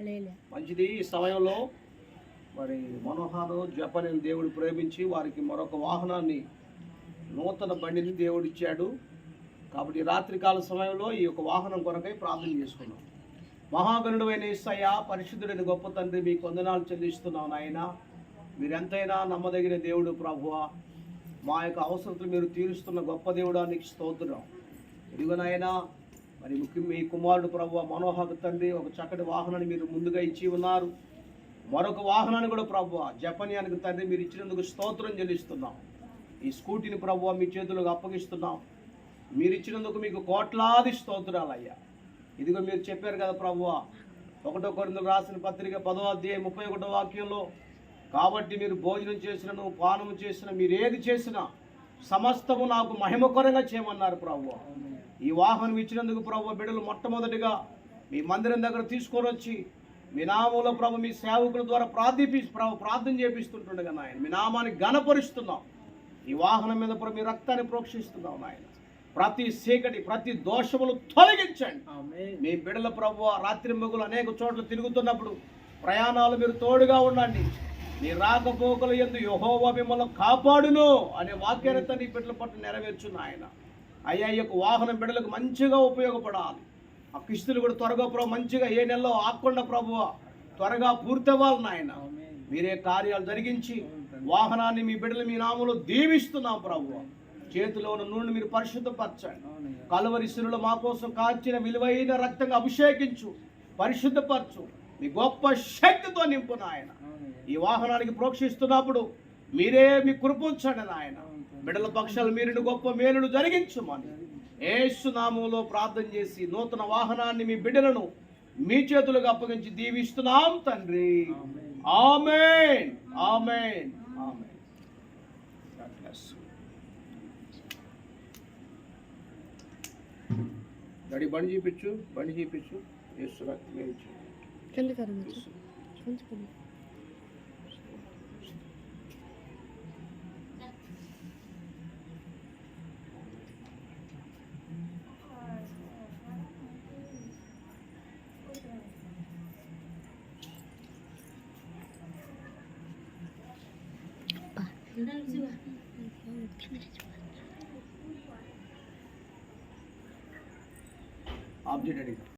మంచిది ఈ సమయంలో. మరి మనోహర్ జపనిని దేవుడు ప్రేమించి వారికి మరొక వాహనాన్ని నూతన బండిని దేవుడు ఇచ్చాడు. కాబట్టి రాత్రికాల సమయంలో ఈ యొక్క వాహనం కొరకై ప్రార్థన చేసుకున్నాం. మహాగణుడు అయిన ఇస్తయ్య పరిశుద్ధుడైన గొప్ప తండ్రి మీ కొందనాలు చెల్లిస్తున్నాం నాయన. మీరెంతైనా నమ్మదగిన దేవుడు ప్రభువా. మా యొక్క అవసరతలు మీరు తీరుస్తున్న గొప్ప దేవుడా నీకు స్తోత్రం. ఇదిగోనైనా మరి ముఖ్యం మీ కుమారుడు ప్రభు మనోహర్ తండ్రి ఒక చక్కటి వాహనాన్ని మీరు ముందుగా ఇచ్చి ఉన్నారు. మరొక వాహనాన్ని కూడా ప్రభు జపనీయానికి తండ్రి మీరు ఇచ్చినందుకు స్తోత్రం చెల్లిస్తున్నాం. ఈ స్కూటీని ప్రభు మీ చేతులకు అప్పగిస్తున్నాం. మీరు ఇచ్చినందుకు మీకు కోట్లాది స్తోత్రాలయ్యా. ఇదిగో మీరు చెప్పారు కదా ప్రభు ఒకటో కొరిందులు రాసిన పత్రిక పదో అధ్యాయం ముప్పై ఒకటో వాక్యంలో కాబట్టి మీరు భోజనం చేసినను పానము చేసిన మీరు ఏది చేసినా సమస్తము నాకు మహిమకరంగా చేయమన్నారు ప్రభు ఈ వాహనం ఇచ్చినందుకు ప్రభు బిడ్డలు మొట్టమొదటిగా మీ మందిరం దగ్గర తీసుకొని వచ్చి మీ నామంలో ప్రభు మీ సేవకుల ద్వారా ప్రార్థిపి ప్రభు ప్రార్థన చేపిస్తుంటుండగా నాయన. మీ నామాన్ని ఘనపరుస్తున్నాం. ఈ వాహనం మీద ప్రభు మీ రక్తాన్ని ప్రోక్షిస్తున్నాం నాయన. ప్రతి చీకటి ప్రతి దోషములు తొలగించండి. మీ బిడల ప్రభు రాత్రి మొగులు అనేక చోట్ల తిరుగుతున్నప్పుడు ప్రయాణాలు మీరు తోడుగా ఉండండి. నీ రాకపోకల ఎందు యహోవా మిమ్మల్ని కాపాడును అనే వాక్యాన్ని నీ బిడ్డల పట్ల నెరవేర్చు నాయన. అయ్యా ఈ యొక్క వాహనం బిడ్డలకు మంచిగా ఉపయోగపడాలి. ఆ కిస్తులు కూడా త్వరగా ప్రభు మంచిగా ఏ నెలలో ఆకుండా ప్రభు త్వరగా పూర్తవ్వాలి నాయన. మీరే కార్యాలు జరిగించి వాహనాన్ని మీ బిడ్డలు మీ నామలో దీవిస్తున్నాం ప్రభు చేతిలో ఉన్న నూనె మీరు పరిశుద్ధపరచండి. కలవరి సిరులు మా కోసం కాచిన విలువైన రక్తంగా అభిషేకించు పరిశుద్ధపరచు. మీ గొప్ప శక్తితో నింపు నాయన ఈ వాహనానికి ప్రోక్షిస్తున్నప్పుడు మీరే మీ కృపించండి నాయన. బిడ్డల పక్షాలు మీరు గొప్ప మేలును జరిగించమని. ఏసు నామంలో ప్రార్థన చేసి నూతన వాహనాన్ని మీ బిడ్డలను మీ చేతులకు అప్పగించి దీవిస్తున్నాం తండ్రి. ఆమెన్. ఆమెన్. ఆమెన్. డాడీ బండి చూపించు బండి చూపించు. యేసు ಜಲ್ದಿ ಕರು ಮಚ್ಚು ಹಂಚ್ಕೊಂಡು ಆಬ್ಜೆಕ್ಟ್ ಅಡಿಗೆ